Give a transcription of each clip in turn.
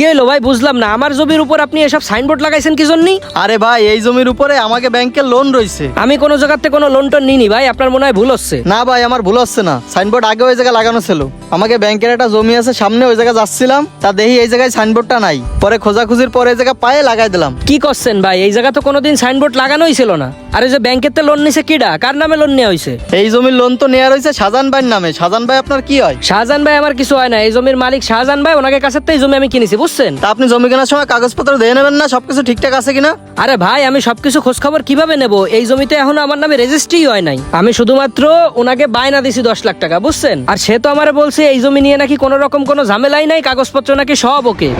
কি হলো ভাই? বুঝলাম না। আমার জমির উপর আপনি এসব সাইনবোর্ড লাগাইছেন কি জন্যই? আরে ভাই এই জমির উপরে আমাকে ব্যাংকের লোন রয়েছে আমি কোনো জায়গাতে কোনো লোন টোন নিনি ভাই আপনার মনে হয় ভুল হচ্ছে? না ভাই আমার ভুল হচ্ছে না। সাইনবোর্ড আগে ওই জায়গায় লাগানো ছিল। আমাকে ব্যাংকের একটা জমি আছে সামনে ওই জায়গায় যাচ্ছিলাম। তা দেখি এই জায়গায় সাইনবোর্ডটা নাই। পরে খোঁজাখুঁজির পরে এই জায়গায় পায়ে লাগাই দিলাম। কি করছেন ভাই? এই জায়গা তো কোনোদিন সাইনবোর্ড লাগানোই ছিল না। আর যে ব্যাংকের লোন নিছে কিডা? কার নামে লোন নেওয়া হয়েছে এই জমির লোন তো নেওয়া রয়েছে শাহজান ভাইয়ের নামে। শাহজাহান ভাই আপনার কি হয়? শাহজাহান ভাই আমার কিছু হয় না। এই জমির মালিক শাহজাহান ভাই ওনাকে কাছে এই জমি আমি কিনেছি বুঝছেন তা আপনি জমি কেনার সময় কাগজপত্র দিয়ে নেবেন না? সবকিছু ঠিকঠাক আছে কিনা? আরে ভাই আমি সবকিছু খোঁজ খবর কীভাবে নেব? এই জমিতে এখনও আমার নামে রেজিস্ট্রি হয় নাই। আমি শুধুমাত্র ওনাকে বায়না দিছি দশ লাখ টাকা বুঝছেন? আর সে তো আমারে বলছে এই জমি নিয়ে নাকি কোনো রকম কোনো ঝামেলাই নাই কাগজপত্র নাকি সব ওকে।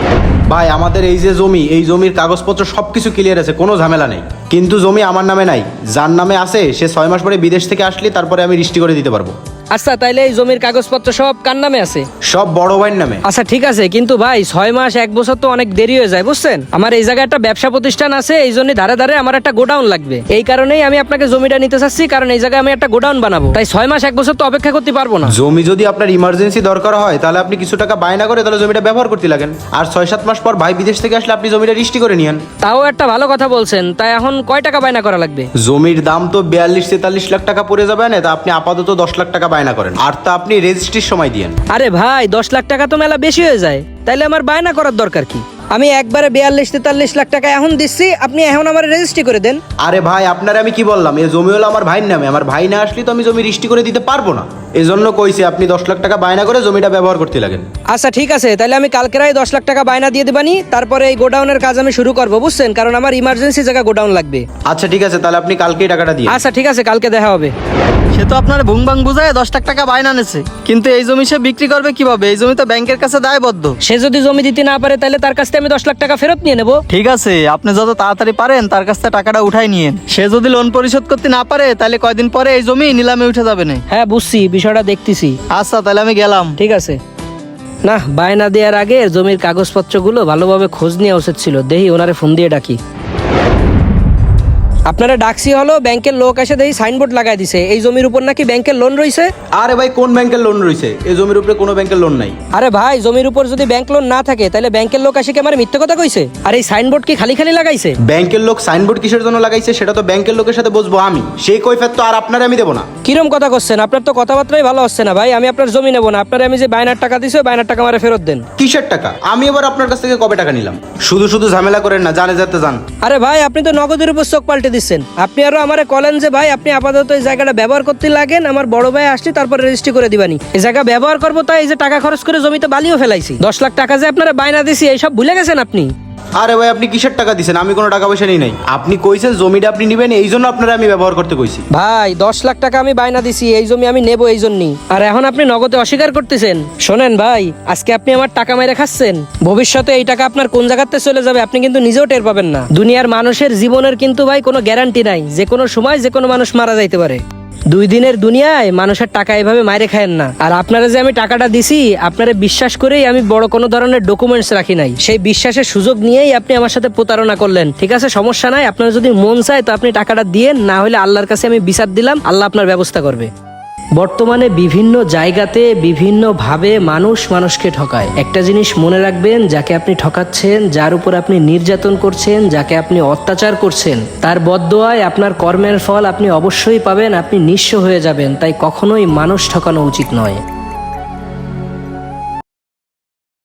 ভাই আমাদের এই যে জমি এই জমির কাগজপত্র সবকিছু ক্লিয়ার আছে কোনো ঝামেলা নেই। কিন্তু জমি আমার নামে নাই। যার নামে আছে সে ছয় মাস পরে বিদেশ থেকে আসলে তারপরে আমি রিস্টি করে দিতে পারব। আচ্ছা তাইলে এই জমির কাগজপত্র সব কার নামে আছে? সব বড় ভাইয়ের নামে। আচ্ছা ঠিক আছে কিন্তু ভাই ছয় মাস এক বছর তো অনেক দেরি হয়ে যায় বুঝছেন? আমার এই জায়গায় একটা ব্যবসা প্রতিষ্ঠান আছে এই জন্য ধারে ধারে আমার একটা গোডাউন লাগবে। এই কারণেই আমি আপনাকে জমিটা নিতে চাচ্ছি কারণ এই জায়গায় আমি একটা গোডাউন বানাবো। তাই ছয় মাস এক বছর তো অপেক্ষা করতে পারব না। জমি যদি আপনার ইমার্জেন্সি দরকার হয় তাহলে আপনি কিছু টাকা বায়না করে তাহলে জমিটা ব্যবহার করতে লাগেন। আর ছয় সাত মাস পর ভাই বিদেশ থেকে আসলে আপনি জমিটা রিস্টি করে নিয়েন। তাও একটা ভালো কথা বলছেন তাই এখন কয় টাকা বায়না করা লাগবে? জমির দাম তো বিয়াল্লিশ তেতাল্লিশ লাখ টাকা পড়ে যাবে না তা আপনি আপাতত দশ লাখ টাকা বায়না করেন। আর তা আপনি রেজিস্ট্রির সময় দিয়েন। আরে ভাই দশ লাখ টাকা তো মেলা বেশি হয়ে যায়। তাইলে আমার বায়না করার দরকার কি? আমি একবারে বিয়াল্লিশ তেতাল্লিশ লাখ টাকা এখন দিচ্ছি আপনি এখন আমার রেজিস্ট্রি করে দেন। আরে ভাই আপনার আমি কি বললাম? এই জমি হলো আমার ভাইয়ের নামে। আমার ভাই না আসলে তো আমি জমি রেজিস্ট্রি করে দিতে পারব না। এই জন্য কইছি আপনি দশ লাখ টাকা বায়না করে জমিটা ব্যবহার করতে লাগেন। আচ্ছা ঠিক আছে তাহলে আমি কালকেরাই দশ লাখ টাকা বায়না দিয়ে দেবানি তারপরে এই গোডাউনের কাজ আমি শুরু করব বুঝছেন? কারণ আমার ইমার্জেন্সি জায়গা গোডাউন লাগবে। আচ্ছা ঠিক আছে তাহলে আপনি কালকেই টাকাটা দিয়ে আচ্ছা ঠিক আছে কালকে দেখা হবে। সে তো আপনার ভুং ভাং বুঝায় দশ লাখ টাকা বায়না নেছে। কিন্তু এই জমি সে বিক্রি করবে কীভাবে? এই জমি তো ব্যাংকের কাছে দায়বদ্ধ। সে যদি জমি দিতে না পারে তাহলে তার কাছ থেকে আমি দশ লাখ টাকা ফেরত নিয়ে নেব। ঠিক আছে আপনি যত তাড়াতাড়ি পারেন তার কাছ থেকে টাকাটা উঠাই নিয়েন। সে যদি লোন পরিশোধ করতে না পারে তাহলে কয়দিন পরে এই জমি নিলামে উঠে যাবে না। হ্যাঁ বুঝছি বিষয়টা দেখতেছি। আচ্ছা তাহলে আমি গেলাম। ঠিক আছে। না বায়না দেওয়ার আগে জমির কাগজপত্রগুলো ভালোভাবে খোঁজ নেওয়া উচিত ছিল। দেহি ওনারে ফোন দিয়ে ডাকি। আপনারা ডাকছি হলো ব্যাংকের লোক এসে দেখি সাইনবোর্ড লাগাই দিছে। এই জমির উপর নাকি ব্যাংকের লোন রয়েছে আরে ভাই কোন ব্যাংকের লোন রয়েছে এই জমির উপরে কোনো ব্যাংকের লোন নাই। আরে ভাই জমির উপর যদি ব্যাংক লোন না থাকে তাহলে ব্যাংকের লোক এসে কি আমার মিথ্যে কথা কইছে? আর এই সাইনবোর্ড কি খালি খালি লাগাইছে? ব্যাংকের লোক সাইনবোর্ড কিসের জন্য লাগাইছে সেটা তো ব্যাংকের লোকের সাথে বসবো আমি। সেই কৈফের তো আর আপনার আমি দেবো না। কিরম কথা করছেন? আপনার তো কথাবার্তাই ভালো হচ্ছে না ভাই আমি আপনার জমি নেব না। আপনার আমি যে বায়নার টাকা দিছি ওই বায়নার টাকা আমার ফেরত দেন। কিসের টাকা? আমি এবার আপনার কাছ থেকে কবে টাকা নিলাম? শুধু শুধু ঝামেলা করেন না জানে যেতে যান। আরে ভাই আপনি তো নগদের উপর চোখ পাল্টে দিচ্ছেন আপনি আরও আমার কলেন যে, ভাই, আপনি আপাতত এই জায়গাটা ব্যবহার করতে লাগেন, আমার বড় ভাই আসছে, তারপর রেজিস্ট্রি করে দিবানি। এই জায়গা ব্যবহার করব তাই এই যে টাকা খরচ করে জমিতে বালিও ফেলাইছি। দশ লাখ টাকা যে আপনারা বায়না দিছি, এইসব ভুলে গেছেন আপনি? আরে ভাই, আপনি কিসের টাকা দিছেন? আমি কোনো টাকা পয়সা নিই নাই। আপনি কইছেন জমিটা আপনি নেবেন, এই জন্য আপনারা আমি ব্যবহার করতে কইছি। ভাই, দশ লাখ টাকা আমি বায়না দিছি, এই জমি আমি নেব এই জন্যই। আর এখন আপনি নগদে অস্বীকার করতেছেন। শোনেন ভাই, আজকে আপনি আমার টাকা মেরে খাচ্ছেন। ভবিষ্যতে এই টাকা আপনার কোন জায়গাতে চলে যাবে আপনি কিন্তু নিজেও টের পাবেন না। দুনিয়ার মানুষের জীবনের কিন্তু ভাই কোনো গ্যারান্টি নাই, যে কোনো সময় যে কোনো মানুষ মারা যাইতে পারে। দুই দিনের দুনিয়ায় মানুষের টাকা এভাবে মাইরে খায়েন না। আর আপনারা যে আমি টাকাটা দিছি, আপনারা বিশ্বাস করেই আমি বড় কোনো ধরনের ডকুমেন্টস রাখি নাই। সেই বিশ্বাসের সুযোগ নিয়েই আপনি আমার সাথে প্রতারণা করলেন। ঠিক আছে, সমস্যা নাই। আপনারা যদি মন চায় তো আপনি টাকাটা দিয়ে না হলে আল্লাহর কাছে আমি বিচার দিলাম, আল্লাহ আপনার ব্যবস্থা করবে। বর্তমানে বিভিন্ন জায়গাতে বিভিন্নভাবে মানুষ মানুষকে ঠকায়। একটা জিনিস মনে রাখবেন, যাকে আপনি ঠকাচ্ছেন, যার উপর আপনি নির্যাতন করছেন, যাকে আপনি অত্যাচার করছেন, তার বদদোয়ায় আপনার কর্মের ফল আপনি অবশ্যই পাবেন, আপনি নিঃস্ব হয়ে যাবেন। তাই কখনোই মানুষ ঠকানো উচিত নয়।